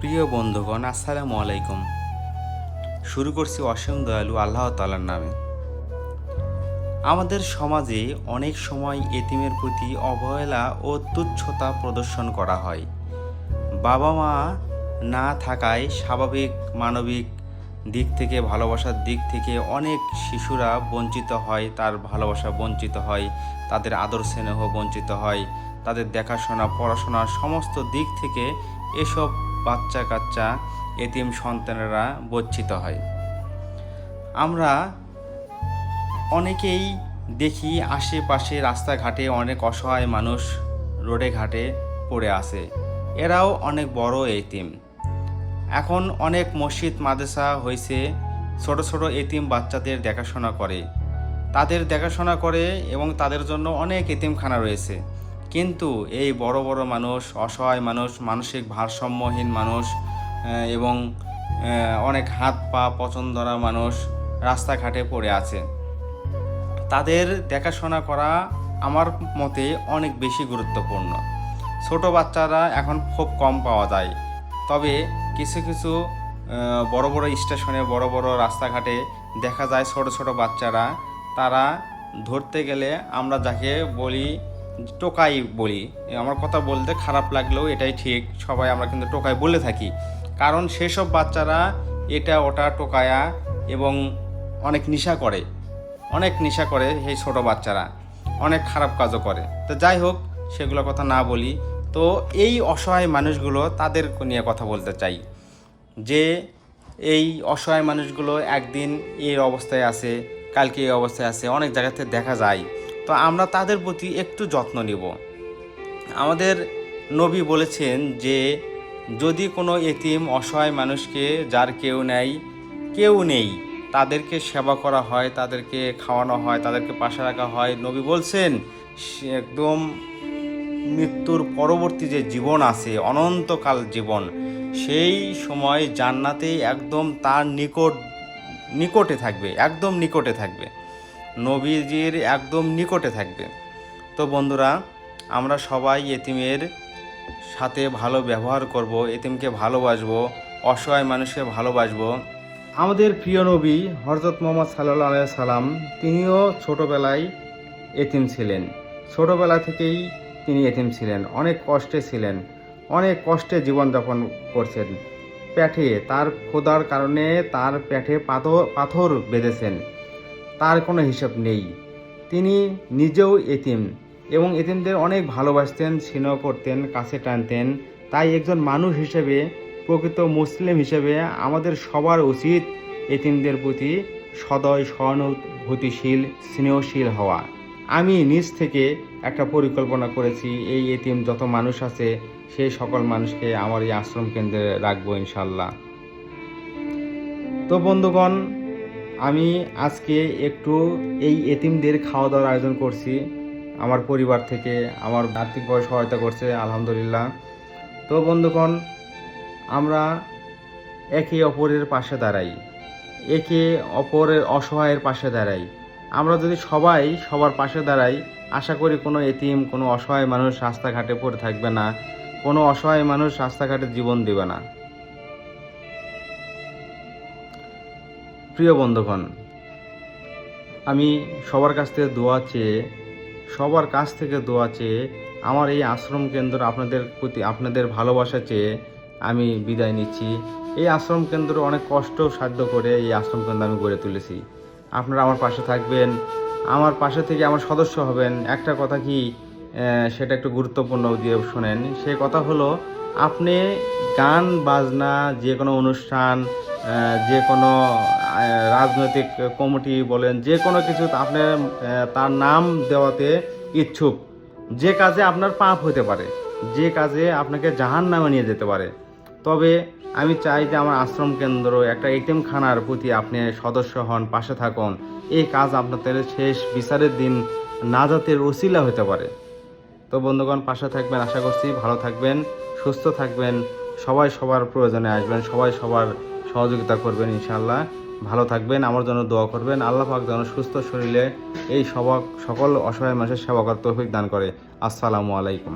প্রিয় বন্ধুগণ, আসসালামু আলাইকুম। শুরু করছি অসীম দয়ালু আল্লাহ তালার নামে। আমাদের সমাজে অনেক সময় এতিমের প্রতি অবহেলা ও তুচ্ছতা প্রদর্শন করা হয়। বাবা মা না থাকায় স্বাভাবিক মানবিক দিক থেকে, ভালোবাসার দিক থেকে অনেক শিশুরা বঞ্চিত হয়, তার ভালোবাসা বঞ্চিত হয়, তাদের আদর স্নেহ বঞ্চিত হয়, তাদের দেখাশোনা পড়াশোনা সমস্ত দিক থেকে এসব বাচ্চা কাচ্চা এতিম সন্তানেরা বঞ্চিত হয়। আমরা অনেকেই দেখি আশেপাশে রাস্তাঘাটে অনেক অসহায় মানুষ রোডে ঘাটে পড়ে আছে। এরাও অনেক বড় এতিম। এখন অনেক মসজিদ, মাদ্রাসা হয়েছে ছোট ছোট এতিম বাচ্চাদের দেখাশোনা করে। তাদের দেখাশোনা করে এবং তাদের জন্য অনেক এতিমখানা রয়েছে। কিন্তু এই বড় বড় মানুষ, অসহায় মানুষ, মানসিক ভারসাম্যহীন মানুষ এবং অনেক হাত পা পছন্দ ধরা মানুষ রাস্তাঘাটে পড়ে আছে। তাদের দেখাশোনা করা আমার মতে অনেক বেশি গুরুত্বপূর্ণ। ছোট বাচ্চারা এখন খুব কম পাওয়া যায়। তবে কিছু কিছু বড় বড় স্টেশনে, বড় বড় রাস্তাঘাটে দেখা যায় ছোট ছোট বাচ্চারা। তারা ধরতে গেলে আমরা যাকে বলি টোকাই বলি। আমার কথা বলতে খারাপ লাগলেও এটাই ঠিক, সবাই আমরা কিন্তু টোকাই বলে থাকি। কারণ সেসব বাচ্চারা এটা, ওটা টোকায়া এবং অনেক নেশা করে। অনেক নেশা করে সেই ছোট বাচ্চারা। অনেক খারাপ কাজও করে। তো যাই হোক, সেগুলো কথা না বলি। তো এই অসহায় মানুষগুলো তাদের নিয়ে কথা বলতে চাই। যে এই অসহায় মানুষগুলো একদিন এই অবস্থায় আছে, কালকে এই অবস্থায় আছে, অনেক জায়গাতে দেখা যায়। তো আমরা তাদের প্রতি একটু যত্ন নিব। আমাদের নবী বলেছেন যে, যদি কোনো এতিম অসহায় মানুষকে যার কেউ নেই কেউ নেই, তাদেরকে সেবা করা হয়, তাদেরকে খাওয়ানো হয়, তাদেরকে পাশে রাখা হয়। নবী বলছেন একদম মৃত্যুর পরবর্তী যে জীবন আছে, অনন্তকাল জীবন, সেই সময় জান্নাতে একদম তার নিকট, নিকটে থাকবে, একদম নিকটে থাকবে। নবীজির একদম নিকটে থাকবে। তো বন্ধুরা, আমরা সবাই এতিমের সাথে ভালো ব্যবহার করব, এতিমকে ভালোবাসবো, অসহায় মানুষকে ভালোবাসবো। আমাদের প্রিয় নবী হরজত মোহাম্মদ সাল্লাহ সাল্লাম, তিনিও ছোটোবেলায় এতিম ছিলেন। ছোটোবেলা থেকেই তিনি এতিম ছিলেন, অনেক কষ্টে ছিলেন, অনেক কষ্টে জীবনযাপন করছেন। প্যাঠে তার খোদার কারণে তার প্যাঠে পাথর পাথর বেঁধেছেন। তার কোনো হিসাব নেই। তিনি নিজেও এতিম এবং এতিমদের অনেক ভালোবাসতেন, স্নেহ করতেন, কাছে টানতেন। তাই একজন মানুষ হিসেবে, প্রকৃত মুসলিম হিসেবে আমাদের সবার উচিত এতিমদের প্রতি সদয়, সহানুভূতিশীল, স্নেহশীল হওয়া। আমি নিজ থেকে একটা পরিকল্পনা করেছি, এই এতিম যত মানুষ আছে সেই সকল মানুষকে আমার এই আশ্রম কেন্দ্রে রাখব ইনশাল্লাহ তো বন্ধুগণ আমি আজকে একটু এই এতিমদের খাওয়া দাওয়ার আয়োজন করছি। আমার পরিবার থেকে, আমার আর্থিকভাবে সহায়তা করছে, আলহামদুলিল্লাহ। তো বন্ধুগণ, আমরা একে অপরের পাশে দাঁড়াই। একে অপরের অসহায়ের পাশে দাঁড়াই। আমরা যদি সবাই সবার পাশে দাঁড়াই, আশা করি কোনো এতিম, কোনো অসহায় মানুষ রাস্তাঘাটে পড়ে থাকবে না। কোনো অসহায় মানুষ রাস্তাঘাটে জীবন দেবে না। প্রিয় বন্ধুগণ, আমি সবার কাছ থেকে দোয়া চেয়ে, সবার কাছ থেকে দোয়া চেয়ে, আমার এই আশ্রম কেন্দ্র আপনাদের প্রতি আপনাদের ভালোবাসা চেয়ে আমি বিদায় নিচ্ছি। এই আশ্রম কেন্দ্র অনেক কষ্ট সাধ্য করে এই আশ্রম কেন্দ্র আমি গড়ে তুলেছি। আপনারা আমার পাশে থাকবেন, আমার পাশে থেকে আমার সদস্য হবেন। একটা কথা কি সেটা একটু গুরুত্বপূর্ণ দিয়ে শোনেন। সে কথা হলো আপনি গান, বাজনা, যে কোনো অনুষ্ঠান যে কোনো রাজনৈতিক কমিটি বলেন, যে কোনো কিছু আপনি তার নাম দেওয়াতে ইচ্ছুক। যে কাজে আপনার পাপ হতে পারে, যে কাজে আপনাকে জাহান নামে নিয়ে যেতে পারে। তবে আমি চাই যে আমার আশ্রম কেন্দ্র, একটা এটিএমখানার প্রতি আপনি সদস্য হন, পাশে থাকুন। এই কাজ আপনাদের শেষ বিচারের দিন নাজাতের ওসিলা হতে পারে। তো বন্ধুগণ, পাশে থাকবেন, আশা করছি ভালো থাকবেন। সুস্থ থাকবেন, সবাই সবার প্রয়োজনে আসবেন, সবাই সবার সহযোগিতা করবেন ইনশাল্লাহ ভালো থাকবেন, আমার জন্য দোয়া করবেন, আল্লাহ পাক যেন সুস্থ শরীরে এই সবক সকল অসহায় মানুষের সেবা তৌফিক দান করে। আসসালামু আলাইকুম।